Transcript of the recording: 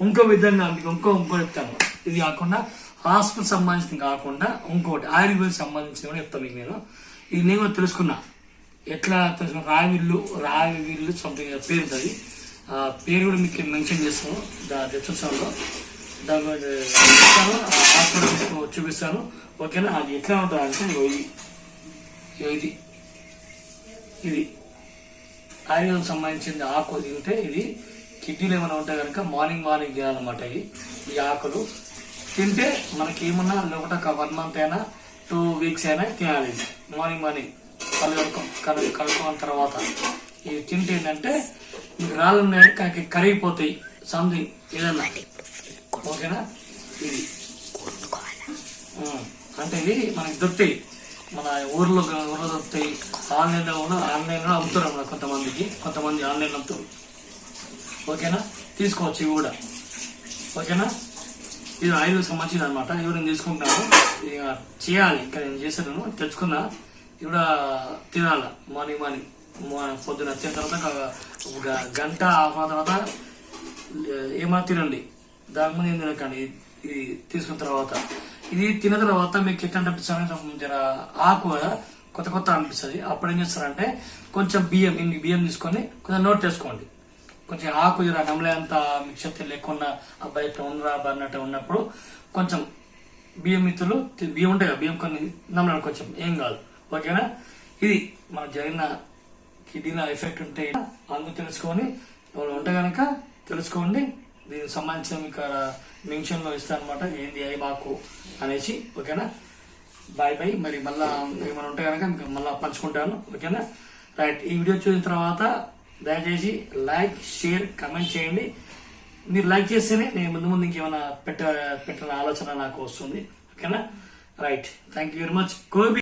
ఇంకో విధంగా మీకు ఇంకో ఇంకో చెప్తాను. ఇది కాకుండా హాస్పిటల్ సంబంధించిన కాకుండా ఇంకోటి ఆయుర్వేదం సంబంధించిన కూడా చెప్తాను మీకు నేను. ఇది నేను కూడా తెలుసుకున్నా. ఎట్లా తెలుసుకున్నా? రావిల్లు రావిల్లు సంథింగ్ పేరు ఉంటుంది. ఆ పేరు కూడా మీకు మెన్షన్ చేస్తాను. దా దాని ఆ హాస్పిటల్ చూపిస్తాను. ఓకేనా? అది ఎట్లా ఉంటుంది అంటే ఇది. ఇది. ఇది. ఆయుర్వేదం సంబంధించింది ఆకు తింటే ఇది కిడ్నీలు ఏమైనా ఉంటే కనుక మార్నింగ్ మార్నింగ్ తినాలన్నమాట ఇవి. ఈ ఆకులు. తింటే మనకి ఏమన్నా లోపల ఒక వన్ మంత్ అయినా టూ వీక్స్ అయినా తినాలి. మార్నింగ్ మార్నింగ్ కళ్ళు కడుక్కో కళ్ళు కడుక్కున్న తర్వాత ఇవి తింటే ఏంటంటే మీకు రాళ్ళు ఉన్నాయి కానీ కరిగిపోతాయి. సంథింగ్ ఏదన్నా. ఓకేనా? ఇది. అంటే ఇది మనకి దొరుకుతాయి. మన ఊర్లో ఊర్లో దొరుకుతాయి. ఆన్లైన్లో కూడా ఆన్లైన్లో అమ్ముతారు అన్నమాట కొంతమందికి. కొంతమంది ఆన్లైన్ అమ్ముతారు. ఓకేనా? తీసుకోవచ్చు ఇవి కూడా. ఓకేనా? ఇది ఆయుర్వేద సంబంధించింది అనమాట ఇవి నేను తీసుకుంటున్నాను. ఇక చేయాలి. ఇంకా నేను చేశాను. తెచ్చుకున్నా. ఇవి కూడా తినాల. మార్నింగ్ మార్నింగ్ మా- పొద్దున వచ్చిన తర్వాత ఒక గంట ఆఫ్ తర్వాత ఏమైనా తినండి. దాని ముందు ఏం తినకండి. ఇది- తీసుకున్న తర్వాత. ఇది తిన్న తర్వాత మీకు ఎట్లా అనిపిస్తుంది జర ఆకు కొత్త కొత్త అనిపిస్తుంది. అప్పుడు ఏం చేస్తారంటే కొంచెం బియ్యం ఇన్ని బియ్యం తీసుకొని కొంచెం నోట్ చేసుకోండి. కొంచెం ఆకు జర నమ్మలే అంత మిక్షత లేకుండా అబ్బాయి ఇట్లా ఉందిరా అన్నట్టు ఉన్నప్పుడు కొంచెం బియ్యం మిత్రులు బియ్యం ఉంటాయి కదా బియ్యం కొన్ని నమ్మడానికి కొంచెం ఏం కాదు. ఓకేనా? ఇది మన జరిగిన కిడ్నీలో ఎఫెక్ట్ ఉంటే అందరూ తెలుసుకొని వాళ్ళు ఉంటే కనుక తెలుసుకోండి. దీనికి సంబంధించిన ఇక్కడ మెన్షన్లో ఇస్తాను అనమాట ఏంది అయ్యి మాకు అనేసి. ఓకేనా? Bye bye. మరి మళ్ళీ ఏమైనా ఉంటే కనుక మీకు పంచుకుంటాను. ఓకేనా? రైట్. ఈ వీడియో చూసిన తర్వాత దయచేసి లైక్ షేర్ కమెంట్ చేయండి. మీరు లైక్ చేస్తేనే నేను ముందు ముందు ఇంకేమైనా పెట్ట పెట్టిన ఆలోచన నాకు వస్తుంది. ఓకేనా? Right. Thank you very much. కోబి